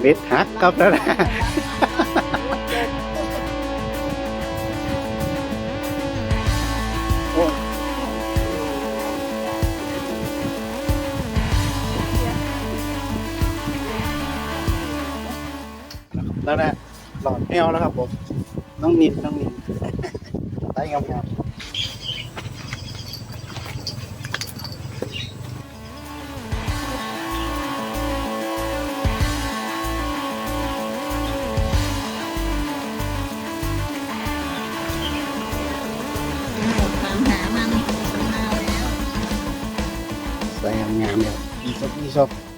เบ็ดหักครับแล้วนะแล้วนะหลอดแอวแล้วครับผม น้องนินน้องนินได้งามๆ สวยงาม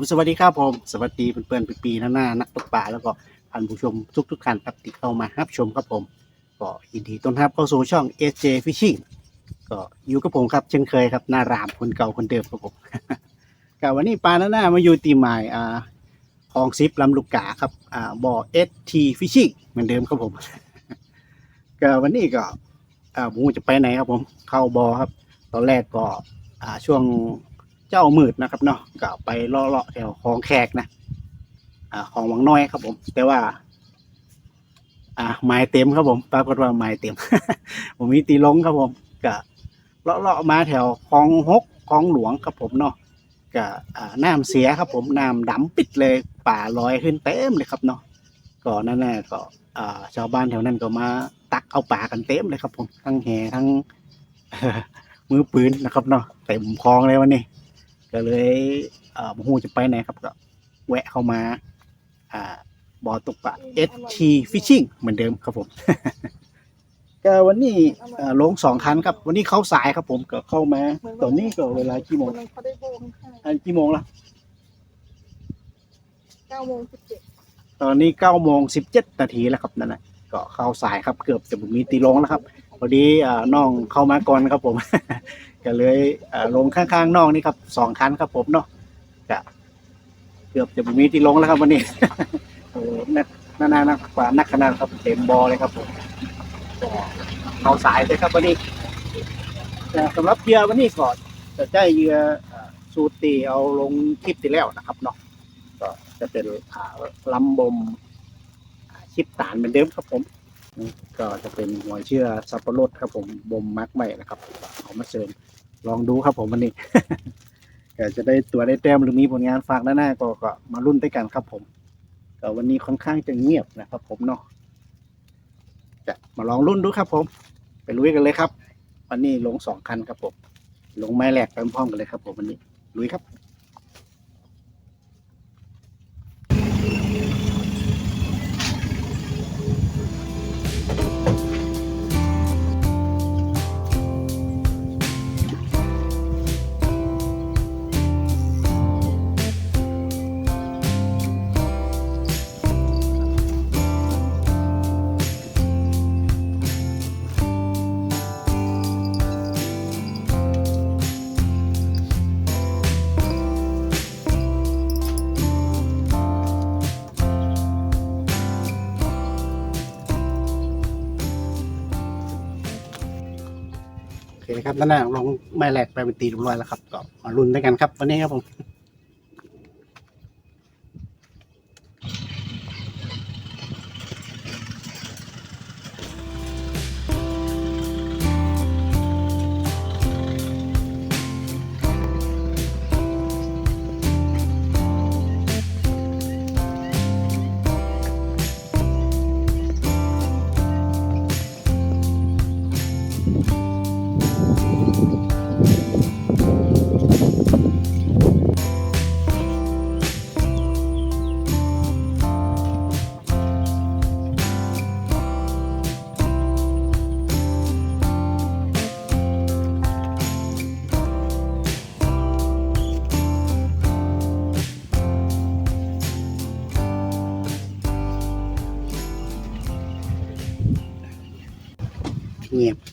ผมสวัสดีครับผมสวัสดีเพื่อนๆปีๆหน้าๆนักตกปลาแล้วก็ท่านผู้ชมทุกๆท่านครับที่เข้ามารับชมครับผมก็ยินดีต้อนรับเข้าสู่ช่อง AJ Fishing ก็อยู่กับผมครับเช่นเคยครับหน้ารามคนเก่าคนเดิมครับผมกับวันนี้ปลาหน้าๆมาอยู่ตีหมายอ่าคลองซิปลำลูกกาครับอ่าบ่อ ST Fishing เหมือนเดิมครับผมก็วันนี้ก็อ่าผมจะไปไหนครับผมเข้าบ่อครับ ตอนแรกก็อ่าช่วง เจ้ามืดนะครับเนาะก็ไปเลาะๆแถวคลองแขกนะ อ่าของวังน้อยครับผม แต่ว่า อ่าไม้เต็มครับผมปรากฏว่าไม้เต็ม ผมมีตีลงครับผมก็เลาะๆมาแถวคลองหกคลองหลวงครับผมเนาะก็อ่าน้ำเสียครับผมน้ำดำปิดเลยป่าลอยขึ้นเต็มเลยครับเนาะก็นั่นแหละก็อ่าชาวบ้านแถวนั้นก็มาตักเอาป่ากันเต็มเลยครับผมทั้งแห่ทั้งมือปืนนะครับเนาะเต็มคลองเลยวันนี้ ก็เลยเอ่อมหูจะไปไหนครับก็แวะเข้ามาอ่าบ่อตกปลา ST Fishing เหมือนเดิมครับผม ก็วันนี้เอ่อลงสองคันครับ วันนี้เข้าสายครับผมก็เข้ามา ตอนนี้ก็เวลากี่โมงเขาได้โบงค่ะอันกี่โมงละ เก้าโมงสิบเจ็ดตอนนี้เก้าโมงสิบเจ็ดนาทีแล้วครับนั่นนะก็เข้าสายครับเกือบจะมีตีลงแล้วครับพอดีอ่าน้องเข้ามาก่อนครับผม ก็เลยลงข้างๆนองนี่ครับสองคันครับผมเนาะก็เกือบจะมีตีลงแล้วครับวันนี้โอ้นักนานานักกว่านักขนาดครับเต็มบอเลยครับผมก็เขาสายเลยครับวันนี้แต่สำหรับเหยื่อวันนี้ก่อนจะได้เหยื่อสูตรตีเอาลงคลิปที่แล้วนะครับเนาะก็จะเป็นลำบมอ่าชิปตานเหมือนเดิมครับผมอืมก็จะเป็นหัวเชื่อสับปะรดครับผมบ่มมักใหม่นะครับ เอามาเสริม ลองดูครับผมวันนี้ก็จะได้ตัวได้แต้มหรือมีผลงานฝากด้านหน้าก็ก็มารุ่นด้วยกันครับผมก็วันนี้ค่อนข้างจะเงียบนะครับ ผมเนาะจะมาลองรุ่นดูครับผม ไปลุยกันเลยครับ วันนี้ลงสองคันครับผมลงไม้แหลกไปพร้อมกันเลยครับ ผมวันนี้ลุยครับ ครับนั่นแหละลงไม้แหลกไปเป็นตีเรียบร้อยแล้วครับก็มารุนด้วยกันครับวันนี้ครับผม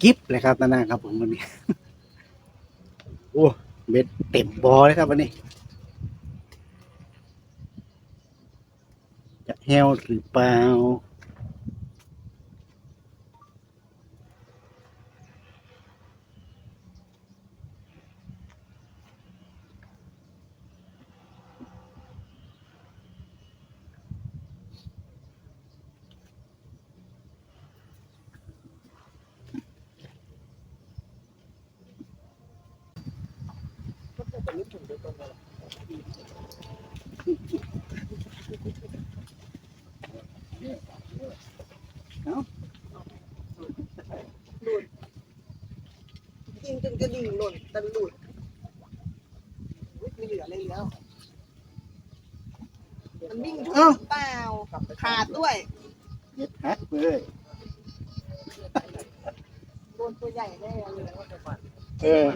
กิ๊บเลยครับนั่นนะครับผมวันนี้ โอ้เบ็ดเต็มบอเลยครับวันนี้ จะแห้วหรือเปล่า กินจนกระดิ่งหล่นตะหลุดอุ๊ยไม่เหลืออะไรแล้ว มัน วิ่งถูกเปล่า ขาดด้วยเบ็ดฮักเลยโดนตัวใหญ่แน่เลยเออ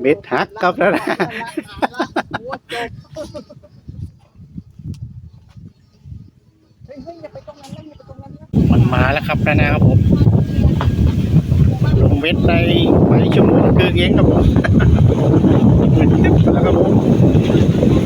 เบ็ดฮักครับแล้วนะโอ้จบเฮ้ยเฮ้ยอย่าไปตรงนั้นนะอย่าไปตรงนั้นนะมันมาแล้วครับนะนะครับผมลงเว็ดในไปชั่วโมงครึ่งเองครับผมมันตึ๊บแล้วครับผม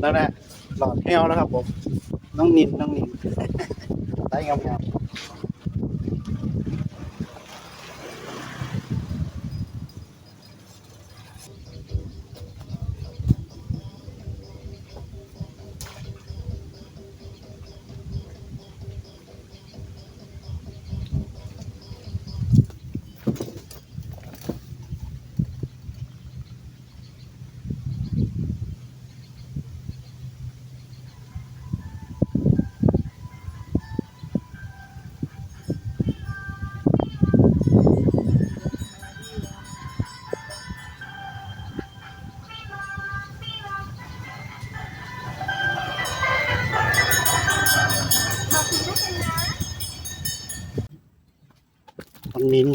แล้วครับแล้วนะหลอดแก้วแล้วครับผม น้องนินน้องนินได้งามๆ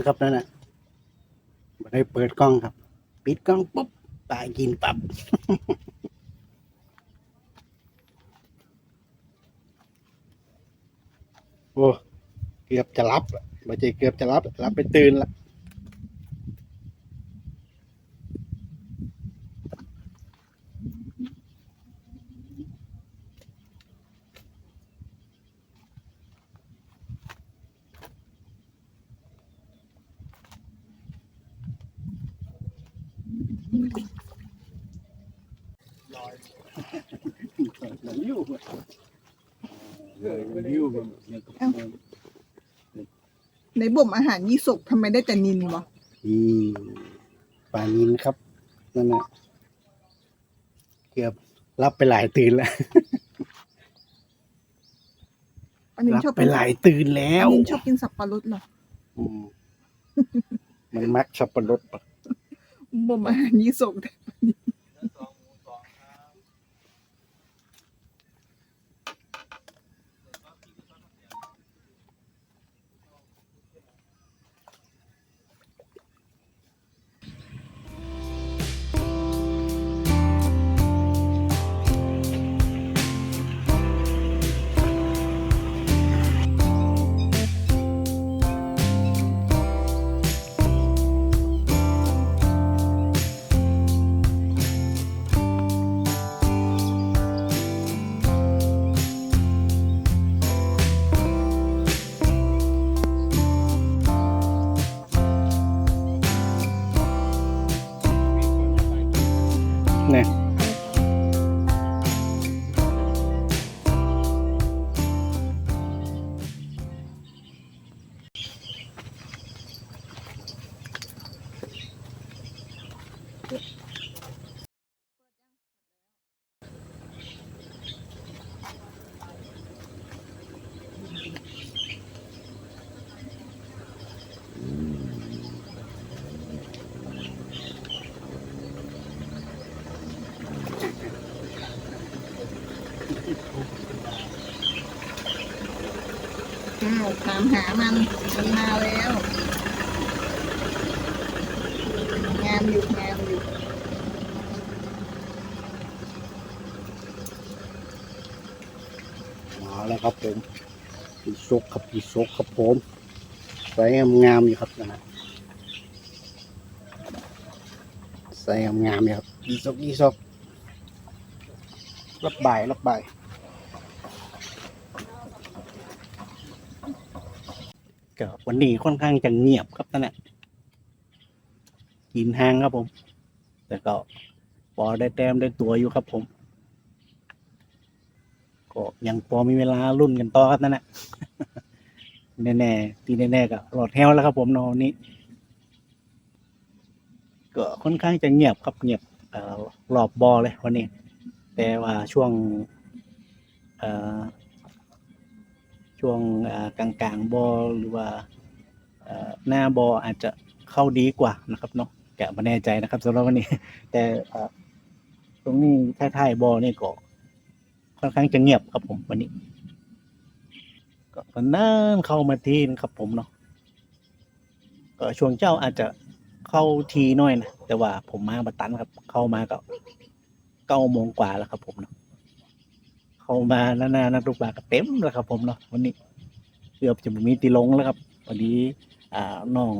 ครับนั่นน่ะไม่ได้เปิดกล้องครับ ปิดกล้องปุ๊บตายกินปับโอ้เกือบจะรับไม่ใช่เกือบจะรับรับไปตื่นละ หนังยู่เออหนังยู่เนี่ยก็ในบ่มอาหารยี่สกทำไมได้แต่นินวะอืมปลานินครับนั่นน่ะเกือบรับไปหลายตื่นแล้วอันนี้รับชอบไปหลายตื่นแล้อัวนนี้ชอบกินสับปะรดเหรออืมมันมักสับปะรดปะบ่มอาหารยี่สกเนี่ย อ้าวถามหามันมันมาแล้วงามอยู่งามอยู่มาแล้วครับผมพี่ซกครับพี่ซกครับผมใส่งามอยู่ครับนะฮะใส่งามอยู่ครับพี่ซกพี่ซกรับใบรับใบายก็ วันนี้ค่อนข้างจะเงียบครับนั่นแหละกินห้างครับผม แต่ก็พอได้แต้มได้ตัวอยู่ครับผม ก็ยังพอมีเวลารุ่นกันต่อครับนั่นแหละแน่ๆที่แน่ๆก็รอดแถวแล้วครับผมนอนนี้ ก็ค่อนข้างจะเงียบครับเงียบเอ่อรอบบอเลยวันนี้ แต่ว่าช่วง ช่วงกลางๆบอหรือว่าหน้าบออาจจะเข้าดีกว่านะครับเนาะแกะมาแน่ใจนะครับสำหรับวันนี้ แต่ตรงนี้ท้ายๆบอนี่ก็ค่อนข้างจะเงียบครับผมวันนี้ ก็นั่นเข้ามาทีนะครับผมเนาะก็ช่วงเจ้าอาจจะเข้าทีน้อยนะแต่ว่าผมมาบัตันครับ เข้ามาก็เก้าโมงกว่าแล้วครับผมเนาะ เข้ามาแล้วนานักลูกบากเต็มแล้วครับ ผมเนาะวันนี้เกือบจะมีตีลงแล้วครับพอดีอ่าน้อง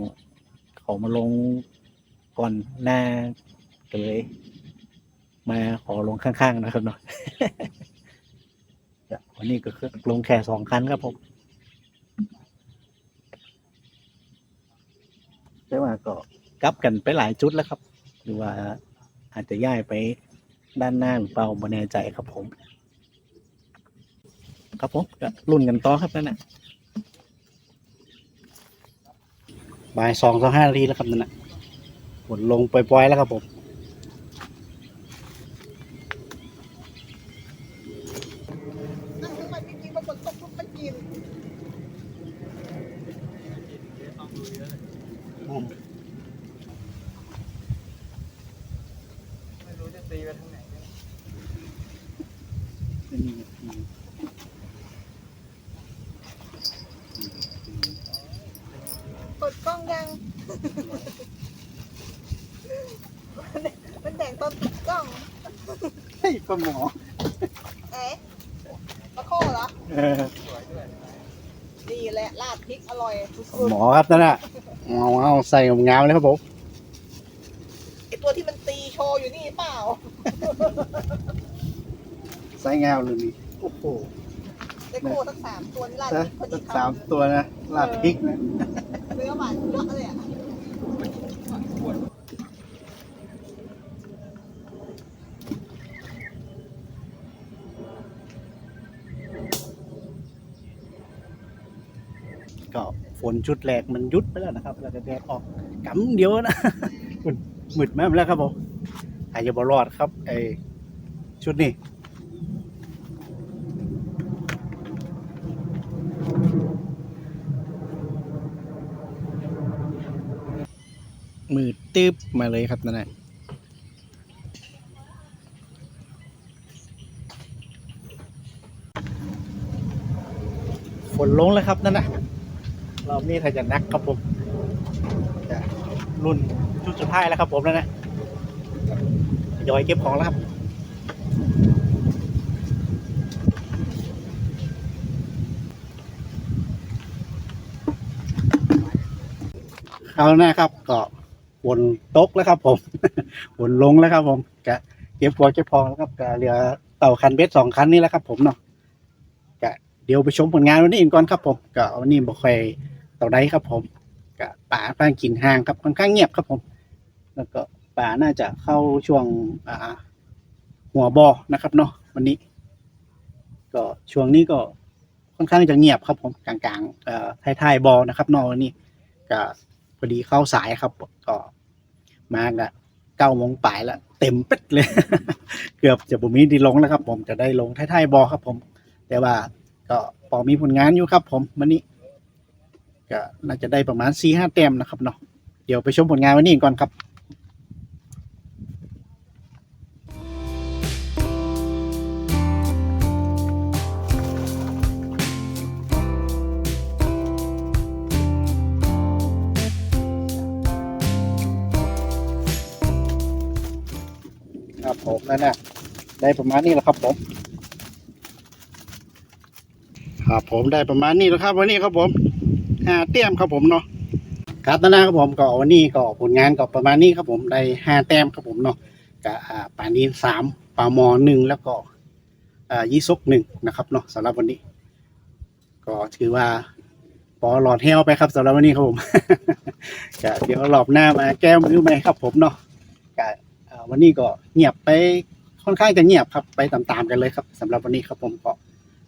เขามาลงก่อนหน้าก็เลย มาขอลงข้างๆนะครับเนาะวันนี้ก็คือลงแค่สองคันครับผมแต่ว่าก็กลับกันไปหลายจุดแล้วครับ หรือว่าอาจจะย้ายไปด้านหน้าหรือเปล่าไม่แน่ใจครับผม ครับผมก็รุ่นกันต่อครับนั่นแหละบ่ายสองสองห้านาทีแล้วครับนั่นแหละฝนลงปล่อยๆแล้วครับผม นั่งทำไมไม่กินมาฝนตกปุ๊บมันกิน ไม่รู้จะตีไปทางไหนเนี่ย เปิดกล้องยัง มันแดงตอนปิดกล้องเฮ้ยปลาหมอเอ๊ะปลาโคเหรอเออนี่แหละลาดพริกอร่อยสุดหมอครับนั่นน่ะเอาเอาใส่งามๆเลยครับผมๆไอตัวที่มันตีโชว์อยู่นี่เปล่า ใส่งามเลยนี่โอ้โหได้โคทั้งสามตัวนี่ลาดพนะริกพอดีสามคำตัวนะลาดพริกนะเนื้อหวานเยอะเลยอะ ก็ฝนชุดแรกมันยุดไปแล้วนะครับแล้วก็แดดออกกำเดียวนะมันมืดแม่แล้วครับผมอาจจะบรอดครับไอชุดนี้มืดตึ๊บมาเลยครับนั่นแหละฝนลงแล้วครับนั่นนะ เรอบนี้ถ้าจะนักครับผมจะรุ่นชุดสุดท้ายแล้วครับผมนั่นนะยอยเก็บของแล้วครับเอาหน้าครับก็ฝนตกแล้วครับ ผมฝนลงแล้วครับ ผมกะเก็บหัวเก็บพองแล้วครับกะเหลือเต่าคันเบสสองคันนี่แหละครับ ผมเนาะกะเดี๋ยวไปชมผลงานวันนี้อีกก่อนครับ ผมกะวันนี้บอกใคร ต่าใดครับผมกะป่าฟังกินห่างครับค่อนข้างเงียบครับผม แล้วก็ป่าน่าจะเข้าช่วงอ่าหัวบอนะครับเนาะวันนี้ ก็ช่วงนี้ก็ค่อนข้างจะเงียบครับผมกลางๆเอ่อท้ายๆบอนะครับเนอกวันนี้ก็พอดีเข้าสายครับ ก็มากะเก้าโมงปลายแล้วเต็มเป็ดเลย เกือบจะบุมีดีลงแล้วครับ ผมจะได้ลงท้ายๆบอครับ ผม แต่ว่าก็พอมีผลงานอยู่ครับ ผมวันนี้ ก็น่าจะได้ประมาณสี่ห้าแต้มนะครับเนาะเดี๋ยวไปชมผลงานวันนี้ก่อนครับครับผมนั่นนะได้ประมาณนี้แหละครับผมครับผมได้ประมาณนี้แล้วครับวันนี้ครับผม ห้าแต้มครับผมเนาะครับนั่นนะครับผมก็วันนี้ก็ผลงานก็ประมาณนี้ครับผมได้ห้าแต้มครับผมเนาะกับอ่าปานีนสามปลามอหนึ่งแล้วก็อ่ายี่ซกหนึ่งนะครับเนาะสำหรับวันนี้ ก็ถือว่าปอหลอดเฮลไปครับสำหรับวันนี้ครับผมก็เดี๋ยวรอบหน้ามาแก้มือใหม่ครับผมเนาะก็อ่าวันนี้ก็เงียบไปค่อนข้างจะเงียบครับไปตามๆกันเลยครับสำหรับวันนี้ครับผมก็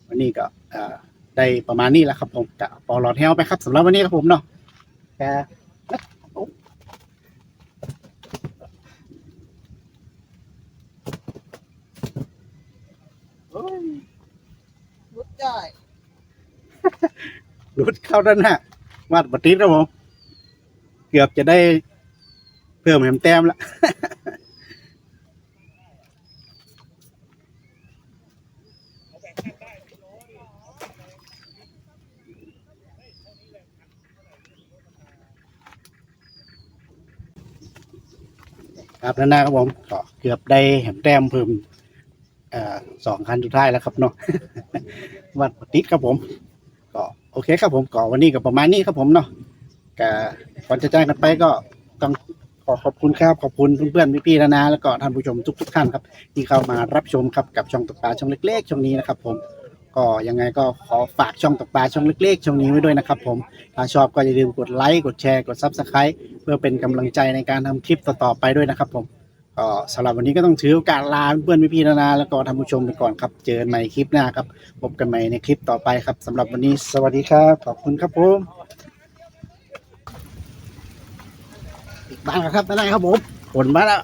วันนี้ก็อ่า ได้ประมาณนี้แหละครับผมกับปอลอดเฮลไปครับสำหรับวันนี้ครับผมเนาะแกรุดย่อยรุดเข้าด้านหน้าวัดบัติดครับผม เกือบจะได้เพิ่มแหมแต้มละ ครับนั่นนะครับผมก็เกือบได้แหมแต้มเพิ่มอสองคันสุดท้ายแล้วครับเนาะวัดติดครับผม ก็โอเคครับผมก็วันนี้ก็ประมาณนี้ครับผมเนาะก็ก่อนจะจ้างกันไปก็ต้องขอขอบคุณครับขอบคุณเพื่อนๆพี่ๆนานาแล้วก็ท่านผู้ชมทุก ๆ ท่านครับ ที่เข้ามารับชมครับกับช่องตกปลาช่องเล็ก ๆ ช่องนี้นะครับผม ก็ยังไงก็ขอฝากช่องตกปลาช่องเล็กๆ ช่องนี้ไว้ด้วยนะครับผมถ้าชอบก็อย่าลืมกดไลค์กดแชร์กดซับสไคร b ์เพื่อเป็นกำลังใจในการทำคลิปต่อๆไปด้วยนะครับผมก็สำหรับวันนี้ก็ต้องถือโอกาสลาเพื่อนพี่ๆนานาแล้วก็ท่านผู้ชมไปก่อนครับ เจอกันใหม่คลิปหน้าครับพบกันใหม่ในคลิปต่อไปครับสำหรับวันนี้สวัสดีครับขอบคุณครับผมบ้านกันครับได้ครับผมผลมาแล้ว